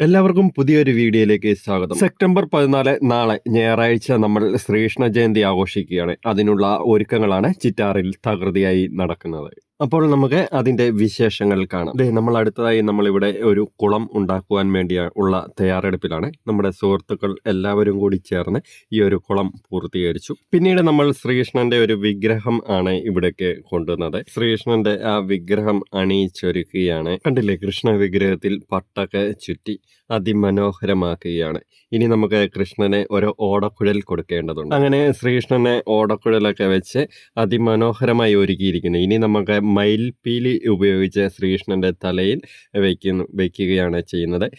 എല്ലാവർക്കും പുതിയൊരു വീഡിയോയിലേക്ക് സ്വാഗതം. സെപ്റ്റംബർ പതിനാല് നാളെ ഞായറാഴ്ച നമ്മൾ ശ്രീകൃഷ്ണ ജയന്തി ആഘോഷിക്കുകയാണ്. അതിനുള്ള ഒരുക്കങ്ങളാണ് ചിറ്റാറിൽ തകൃതിയായി നടക്കുന്നത്. അപ്പോൾ നമുക്ക് അതിന്റെ വിശേഷങ്ങൾ കാണാം. ദേ നമ്മൾ അടുത്തതായി നമ്മളിവിടെ ഒരു കുളം ഉണ്ടാക്കുവാൻ വേണ്ടി ഉള്ള തയ്യാറെടുപ്പിലാണ്. നമ്മുടെ സുഹൃത്തുക്കൾ എല്ലാവരും കൂടി ചേർന്ന് ഈ ഒരു കുളം പൂർത്തീകരിച്ചു. പിന്നീട് നമ്മൾ ശ്രീകൃഷ്ണന്റെ ഒരു വിഗ്രഹം ആണ് ഇവിടേക്ക് കൊണ്ടുവന്നത്. ശ്രീകൃഷ്ണന്റെ ആ വിഗ്രഹം അണിയിച്ചൊരുക്കുകയാണ്. കണ്ടില്ലേ? കൃഷ്ണ വിഗ്രഹത്തിൽ പട്ടൊക്കെ ചുറ്റി അതിമനോഹരമാക്കുകയാണ്. ഇനി നമുക്ക് കൃഷ്ണനെ ഒരു ഓടക്കുഴൽ കൊടുക്കേണ്ടതുണ്ട്. അങ്ങനെ ശ്രീകൃഷ്ണനെ ഓടക്കുഴലൊക്കെ വെച്ച് അതിമനോഹരമായി ഒരുക്കിയിരിക്കുന്നു. ഇനി നമുക്ക് മയിൽപീലി ഉപയോഗിച്ച് ശ്രീകൃഷ്ണന്റെ തലയിൽ വയ്ക്കുന്നു വയ്ക്കുകയാണ് ചെയ്യുന്നത്.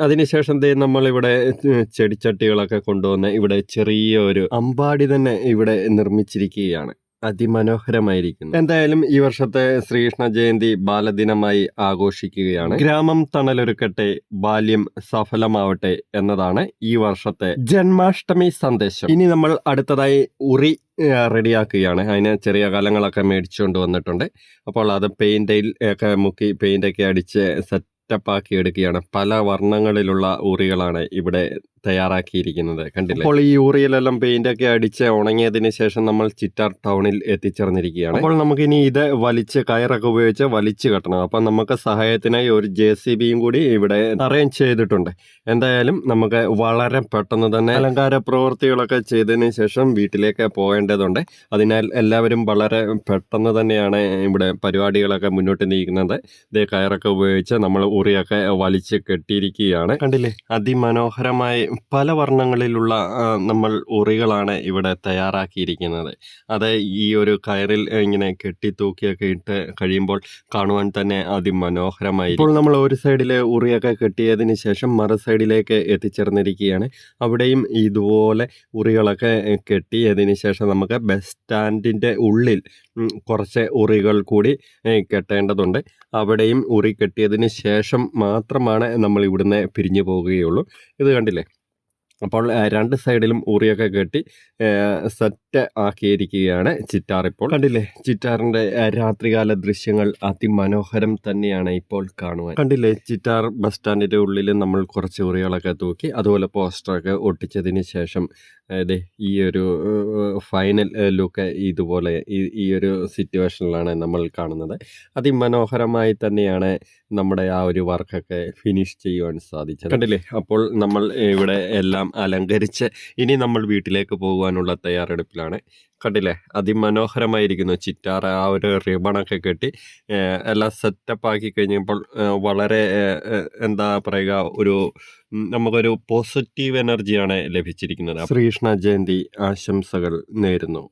അതിനുശേഷം നമ്മളിവിടെ ചെടിച്ചട്ടികളൊക്കെ കൊണ്ടുവന്ന് ഇവിടെ ചെറിയ ഒരു അമ്പാടി തന്നെ ഇവിടെ നിർമ്മിച്ചിരിക്കുകയാണ്. അതിമനോഹരമായിരിക്കുന്നു. എന്തായാലും ഈ വർഷത്തെ ശ്രീകൃഷ്ണ ജയന്തി ബാലദിനമായി ആഘോഷിക്കുകയാണ്. ഗ്രാമം തണലൊരുക്കട്ടെ ബാല്യം സഫലമാവട്ടെ എന്നതാണ് ഈ വർഷത്തെ ജന്മാഷ്ടമി സന്ദേശം. ഇനി നമ്മൾ അടുത്തതായി ഉറി റെഡിയാക്കുകയാണ്. അതിന് ചെറിയ കലങ്ങളൊക്കെ മേടിച്ചുകൊണ്ട് വന്നിട്ടുണ്ട്. അപ്പോൾ അത് പെയിന്റിൽ ഒക്കെ മുക്കി പെയിന്റൊക്കെ അടിച്ച് സെറ്റപ്പാക്കി എടുക്കുകയാണ്. പല വർണങ്ങളിലുള്ള ഉറികളാണ് ഇവിടെ തയ്യാറാക്കിയിരിക്കുന്നത് കണ്ടില്ലേ? അപ്പോൾ ഈ യൂറിയലെല്ലാം പെയിന്റ് ഒക്കെ അടിച്ച് ഉണങ്ങിയതിന് ശേഷം നമ്മൾ ചിറ്റാർ ടൗണിൽ എത്തിച്ചേർന്നിരിക്കുകയാണ്. അപ്പോൾ നമുക്ക് ഇനി ഇത് വലിച്ച് കയറൊക്കെ ഉപയോഗിച്ച് വലിച്ചു കെട്ടണം. അപ്പം നമുക്ക് സഹായത്തിനായി ഒരു ജെ സി ബിയും കൂടി ഇവിടെ അറേഞ്ച് ചെയ്തിട്ടുണ്ട്. എന്തായാലും നമുക്ക് വളരെ പെട്ടെന്ന് തന്നെ അലങ്കാര പ്രവൃത്തികളൊക്കെ ചെയ്തതിന് ശേഷം വീട്ടിലേക്ക് പോകേണ്ടതുണ്ട്. അതിനാൽ എല്ലാവരും വളരെ പെട്ടെന്ന് തന്നെയാണ് ഇവിടെ പരിപാടികളൊക്കെ മുന്നോട്ട് നീക്കുന്നത് ഇതേ കയറൊക്കെ ഉപയോഗിച്ച് നമ്മൾ ഉറിയൊക്കെ വലിച്ച് കെട്ടിയിരിക്കുകയാണ്. കണ്ടില്ലേ? അതിമനോഹരമായി പല വർണങ്ങളിലുള്ള നമ്മൾ ഉറികളാണ് ഇവിടെ തയ്യാറാക്കിയിരിക്കുന്നത്. അത് ഈ ഒരു കയറിൽ ഇങ്ങനെ കെട്ടിത്തൂക്കിയൊക്കെ ഇട്ട് കഴിയുമ്പോൾ കാണുവാൻ തന്നെ അതിമനോഹരമായി ഇപ്പോൾ നമ്മൾ ഒരു സൈഡിലെ ഉറിയൊക്കെ കെട്ടിയതിന് ശേഷം മറു സൈഡിലേക്ക് എത്തിച്ചേർന്നിരിക്കുകയാണ്. അവിടെയും ഇതുപോലെ ഉറികളൊക്കെ കെട്ടിയതിന് ശേഷം നമുക്ക് ബസ് സ്റ്റാൻഡിന്റെ ഉള്ളിൽ കുറച്ച് ഉറികൾ കൂടി കെട്ടേണ്ടതുണ്ട്. അവിടെയും ഉറി കെട്ടിയതിന് ശേഷം മാത്രമാണ് നമ്മൾ ഇവിടുന്ന് പിരിഞ്ഞു പോവുകയുള്ളൂ ഇത് കണ്ടില്ലേ? അപ്പോൾ രണ്ട് സൈഡിലും ഉറിയൊക്കെ കെട്ടി സെറ്റ് ആക്കിയിരിക്കുകയാണ് ചിറ്റാർ ഇപ്പോൾ. കണ്ടില്ലേ? ചിറ്റാറിന്റെ രാത്രികാല ദൃശ്യങ്ങൾ അതിമനോഹരം തന്നെയാണ് ഇപ്പോൾ കാണുവാൻ. കണ്ടില്ലേ? ചിറ്റാർ ബസ് സ്റ്റാൻഡിന്റെ ഉള്ളിൽ നമ്മൾ കുറച്ച് ഉറികളൊക്കെ തൂക്കി അതുപോലെ പോസ്റ്ററൊക്കെ ഒട്ടിച്ചതിന് ശേഷം അതെ ഈ ഒരു ഫൈനൽ ലുക്ക് ഇതുപോലെ ഈ ഒരു സിറ്റുവേഷനിലാണ് നമ്മൾ കാണുന്നത്. അതിമനോഹരമായി തന്നെയാണ് നമ്മുടെ ആ ഒരു വർക്കൊക്കെ ഫിനിഷ് ചെയ്യുവാൻ സാധിച്ചത്. കണ്ടില്ലേ? അപ്പോൾ നമ്മൾ ഇവിടെ എല്ലാം അലങ്കരിച്ച് ഇനി നമ്മൾ വീട്ടിലേക്ക് പോകുവാനുള്ള തയ്യാറെടുപ്പിലാണ്. കണ്ടില്ലേ? അതിമനോഹരമായിരിക്കുന്നു. ചിറ്റാറ് ആ ഒരു റിബണൊക്കെ കെട്ടി എല്ലാം സെറ്റപ്പ് ആക്കി കഴിഞ്ഞപ്പോൾ വളരെ എന്താ പറയുക ഒരു നമുക്കൊരു പോസിറ്റീവ് എനർജിയാണ് ലഭിച്ചിരിക്കുന്നത്. ശ്രീകൃഷ്ണ ജയന്തി ആശംസകൾ നേരുന്നു.